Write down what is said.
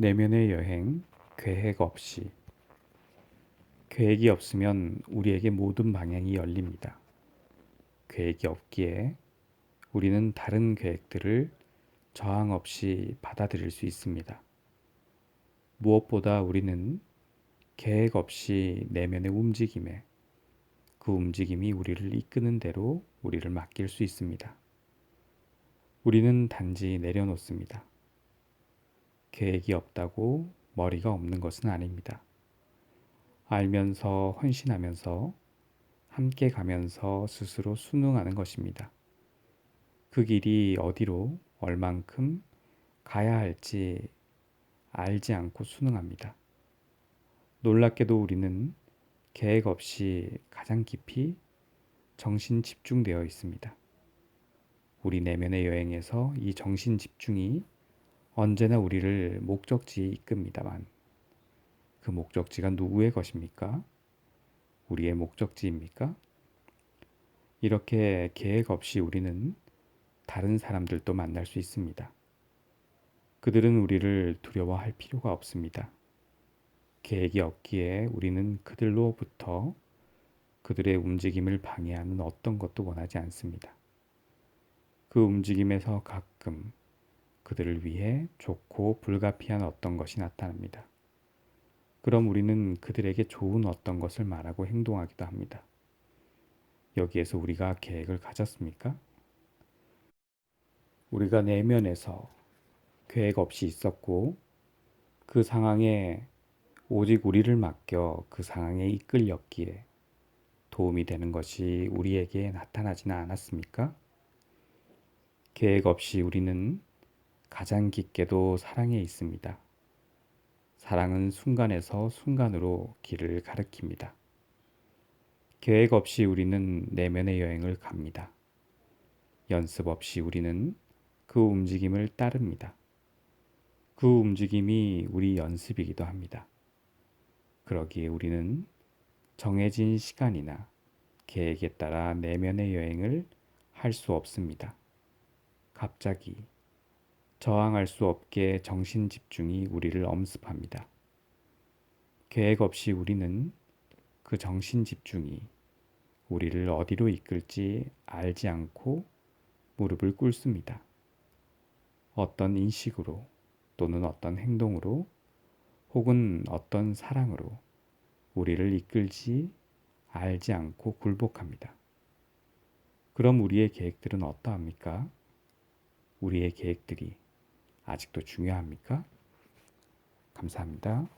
내면의 여행 계획 없이 계획이 없으면 우리에게 모든 방향이 열립니다. 계획이 없기에 우리는 다른 계획들을 저항 없이 받아들일 수 있습니다. 무엇보다 우리는 계획 없이 내면의 움직임에 그 움직임이 우리를 이끄는 대로 우리를 맡길 수 있습니다. 우리는 단지 내려놓습니다. 계획이 없다고 머리가 없는 것은 아닙니다. 알면서 헌신하면서 함께 가면서 스스로 순응하는 것입니다. 그 길이 어디로 얼만큼 가야 할지 알지 않고 순응합니다. 놀랍게도 우리는 계획 없이 가장 깊이 정신 집중되어 있습니다. 우리 내면의 여행에서 이 정신 집중이 언제나 우리를 목적지에 이끕니다만 그 목적지가 누구의 것입니까? 우리의 목적지입니까? 이렇게 계획 없이 우리는 다른 사람들도 만날 수 있습니다. 그들은 우리를 두려워할 필요가 없습니다. 계획이 없기에 우리는 그들로부터 그들의 움직임을 방해하는 어떤 것도 원하지 않습니다. 그 움직임에서 가끔 그들을 위해 좋고 불가피한 어떤 것이 나타납니다. 그럼 우리는 그들에게 좋은 어떤 것을 말하고 행동하기도 합니다. 여기에서 우리가 계획을 가졌습니까? 우리가 내면에서 계획 없이 있었고 그 상황에 오직 우리를 맡겨 그 상황에 이끌렸기에 도움이 되는 것이 우리에게 나타나지는 않았습니까? 계획 없이 우리는 가장 깊게도 사랑에 있습니다. 사랑은 순간에서 순간으로 길을 가리킵니다. 계획 없이 우리는 내면의 여행을 갑니다. 연습 없이 우리는 그 움직임을 따릅니다. 그 움직임이 우리 연습이기도 합니다. 그러기에 우리는 정해진 시간이나 계획에 따라 내면의 여행을 할 수 없습니다. 갑자기 저항할 수 없게 정신 집중이 우리를 엄습합니다. 계획 없이 우리는 그 정신 집중이 우리를 어디로 이끌지 알지 않고 무릎을 꿇습니다. 어떤 인식으로 또는 어떤 행동으로 혹은 어떤 사랑으로 우리를 이끌지 알지 않고 굴복합니다. 그럼 우리의 계획들은 어떠합니까? 우리의 계획들이 아직도 중요합니까? 감사합니다.